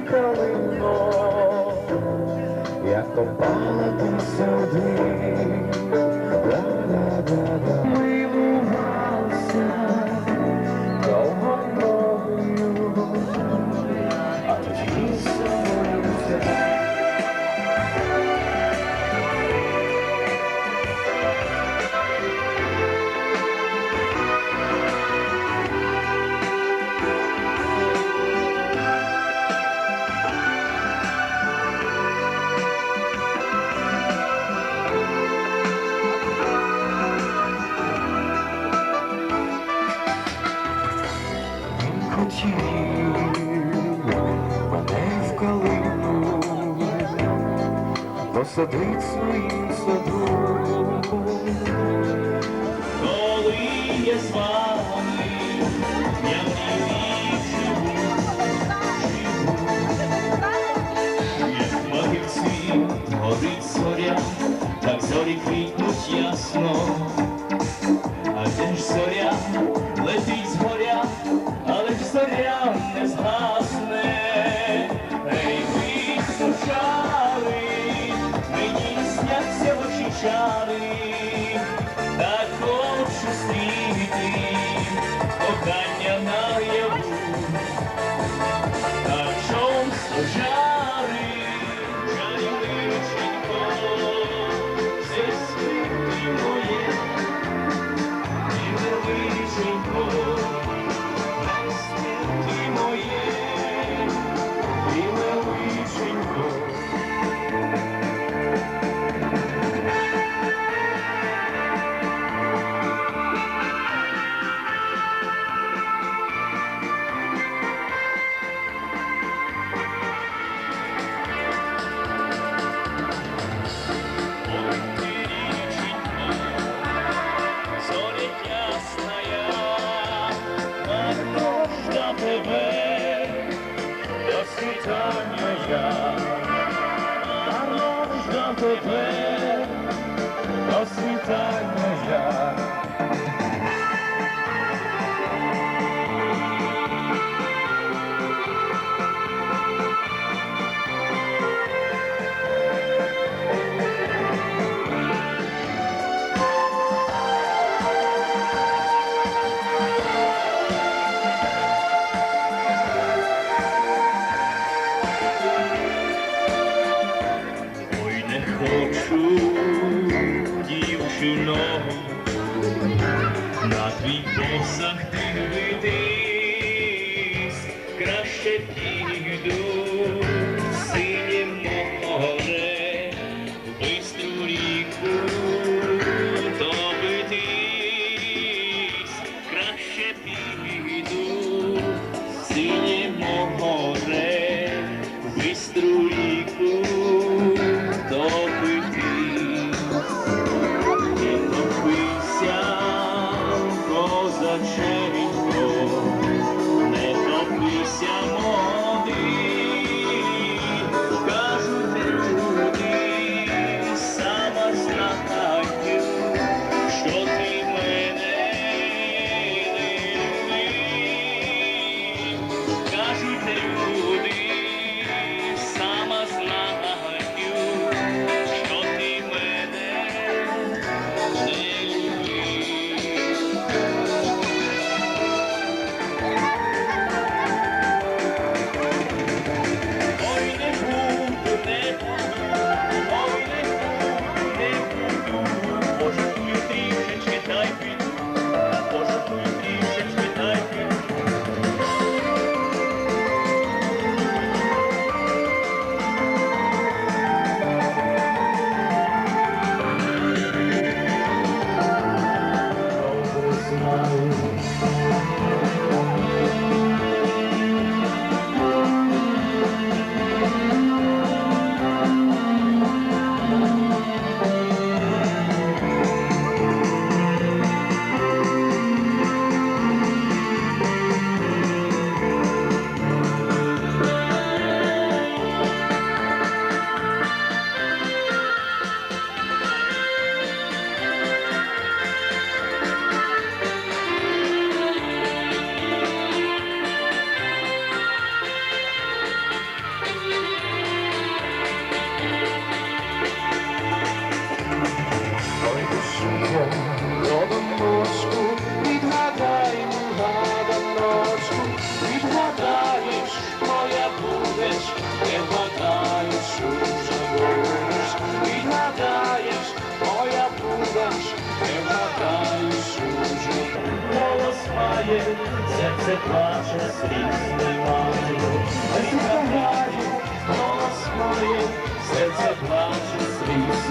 калино, як попала ти сюди, мене в калину посадить своїм саду. Коли я з вами, я в ній живу, живу, як магівці горить зоря, так зорі квітнуть ясно. тебе до світання я, Хочу, дівчино, на твій посах дивитись, краще піду в синє море, в бистру ріку топитись, краще піду Не Серце плаче, сліз немає, Ай, голос моє, серце плаче, сліз